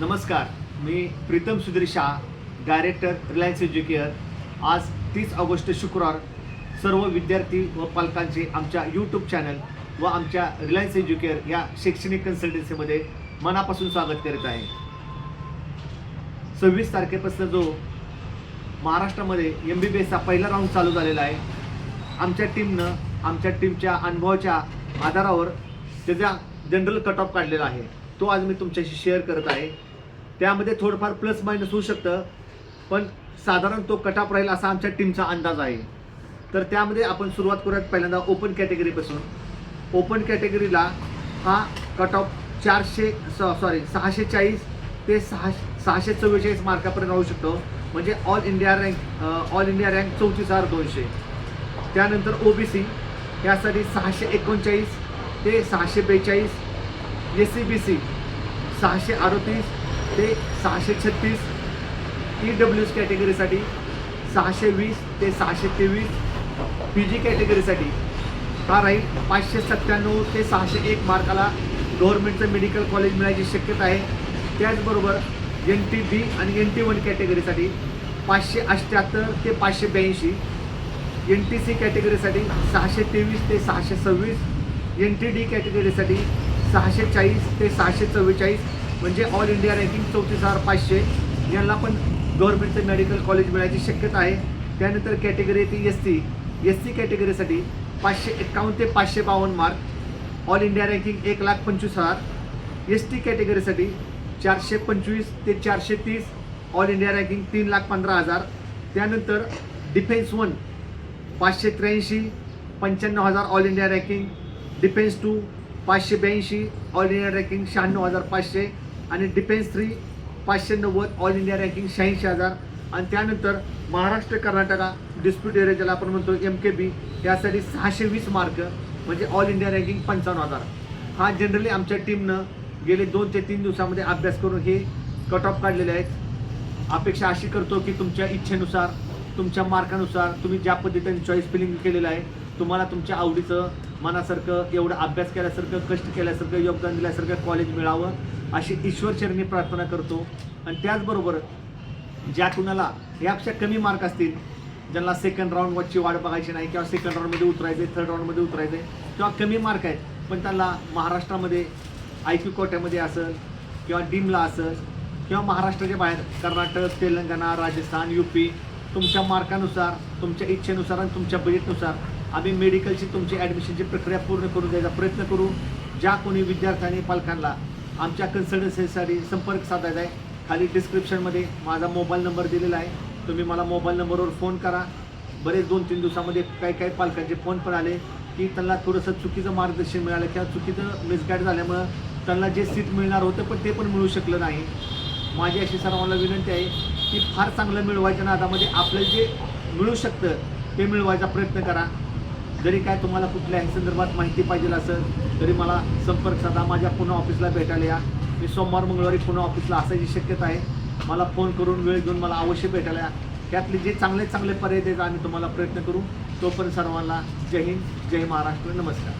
नमस्कार मी Pritam Sudhir Shah director Reliance Educare आज तीस ऑगस्ट शुक्रवार सर्व विद्यार्थी व पालकांचे आमच्या यूट्यूब चॅनल व आमच्या रिलायन्स एज्युकेअर या शैक्षणिक कन्सल्टन्सीमध्ये मनापासून स्वागत करीत आहे. सव्वीस तारखेपासून जो महाराष्ट्रामध्ये एम बी बी एसचा पहिला राऊंड चालू झालेला आहे आमच्या टीमनं आमच्या टीमच्या अनुभवाच्या आधारावर त्याचा जनरल कट ऑफ काढलेला आहे. तो आज मी तुमच्याशी शेअर करत आहे. त्यामध्ये थोडंफार प्लस मायनस होऊ शकतं. पण साधारण तो कटाप राहील असा आमच्या टीमचा अंदाज आहे. तर त्यामध्ये आपण सुरुवात करूयात पहिल्यांदा ओपन कॅटेगरीपासून ओपन कॅटेगरीला हा कट ऑफ चारशे सॉरी सहाशे चाळीस ते सहा सहाशे चव्वेचाळीस मार्कापर्यंत राहू शकतो. म्हणजे all India rank all India rank चौतीस हजार दोनशे. त्यानंतर ओ बी सी यासाठी सहाशे एकोणचाळीस ते सहाशे बेचाळीस. एस सी बी सी सहाशे अडतीस ते सहाशे छत्तीस ई डब्ल्यू एस कॅटेगरीसाठी सहाशे वीस ते सहाशे तेवीस पी जी कॅटेगरीसाठी हा राहील? पाचशे सत्त्याण्णव ते सहाशे एक मार्काला गव्हर्नमेंटचं मेडिकल कॉलेज मिळायची शक्यता आहे. त्याचबरोबर एन टी बी आणि एन टी वन कॅटेगरीसाठी पाचशे अठ्ठ्याहत्तर ते पाचशे ब्याऐंशी. एन टी सी कॅटेगरीसाठी सहाशे तेवीस ते सहाशे सव्वीस. एन टी डी कॅटेगरीसाठी सहाशे चाळीस ते सहाशे चव्वेचाळीस. म्हणजे ऑल इंडिया रँकिंग चौतीस हजार पाचशे. यांना पण गव्हर्नमेंटचं मेडिकल कॉलेज मिळायची शक्यता आहे. त्यानंतर कॅटेगरी येते एस सी एस सी कॅटेगरीसाठी पाचशे एक्कावन्न ते पाचशे बावन्न मार्क ऑल इंडिया रँकिंग एक लाख पंचवीस हजार. एस टी कॅटेगरीसाठी चारशे पंचवीस ते चारशे तीस. ऑल इंडिया रँकिंग तीन लाख पंधरा हजार. त्यानंतर डिफेन्स वन पाचशे त्र्याऐंशी पंच्याण्णव हजार all India ranking defence to पाचशे ब्याऐंशी. ऑल इंडिया रँकिंग शहाण्णव हजार पाचशे. आणि डिफेन्स थ्री पाचशे नव्वद ऑल इंडिया रँकिंग शहाऐंशी हजार. आणि त्यानंतर महाराष्ट्र कर्नाटका डिस्प्यूट एरिया ज्याला आपण म्हणतो एम के बी यासाठी सहाशे वीस मार्क म्हणजे ऑल इंडिया रँकिंग पंचावन्न हजार. हा जनरली आमच्या टीमनं गेले दोन ते तीन दिवसामध्ये अभ्यास करून हे कट ऑफ काढलेले आहेत. अपेक्षा अशी करतो की तुमच्या इच्छेनुसार तुमच्या मार्कानुसार तुम्ही ज्या पद्धतीने चॉईस फिलिंग केलेलं आहे तुम्हाला तुमच्या आवडीचं मनासारखं एवढं अभ्यास केल्यासारखं कष्ट केल्यासारखं योगदान दिल्यासारखं कॉलेज मिळावं अशी ईश्वरचरणी प्रार्थना करतो. आणि त्याचबरोबर ज्या कुणाला यापेक्षा कमी मार्क असतील ज्यांना सेकंड राऊंडवरची वाट बघायची नाही किंवा सेकंड राऊंडमध्ये उतरायचे थर्ड राऊंडमध्ये उतरायचं आहे किंवा कमी मार्क आहेत पण त्यांना महाराष्ट्रामध्ये आय क्यू कोट्यामध्ये असेल किंवा डीमला असेल किंवा महाराष्ट्राच्या बाहेर कर्नाटक तेलंगणा राजस्थान यू पी तुमच्या मार्कानुसार तुमच्या इच्छेनुसार आणि तुमच्या बजेटनुसार आम्ही मेडिकलची तुमची ॲडमिशनची प्रक्रिया पूर्ण करून द्यायचा प्रयत्न करू. ज्या कोणी विद्यार्थ्यांनी पालकांना आमच्या कन्सल्टन्सीसाठी संपर्क साधायचा आहे खाली डिस्क्रिप्शनमध्ये माझा मोबाईल नंबर दिलेला आहे. तुम्ही मला मोबाईल नंबरवर फोन करा. बरेच दोन तीन दिवसामध्ये काही काही पालकांचे फोन पण आले की त्यांना थोडंसं चुकीचं मार्गदर्शन मिळालं किंवा चुकीचं मिसगाईड झाल्यामुळं त्यांना जे सीट मिळणार होतं पण ते पण मिळू शकलं नाही. माझी अशी सर्वांना विनंती आहे की फार चांगलं मिळवायच्या नादामध्ये आपलं जे मिळू शकतं ते मिळवायचा प्रयत्न करा. जरी काय तुम्हाला कुठल्याही संदर्भात माहिती पाहिजे असेल तरी मला संपर्क साधा. माझ्या पुणे ऑफिसला भेटायला या. मी सोमवार मंगळवारी पुणे ऑफिसला असायची शक्यता आहे. मला फोन करून वेळ घेऊन मला अवश्य भेटायला या. त्यातले जे चांगले चांगले पर्याय द्यायचा आम्ही तुम्हाला प्रयत्न करू. तोपर्यंत सर्वांना जय हिंद जय महाराष्ट्र. नमस्कार.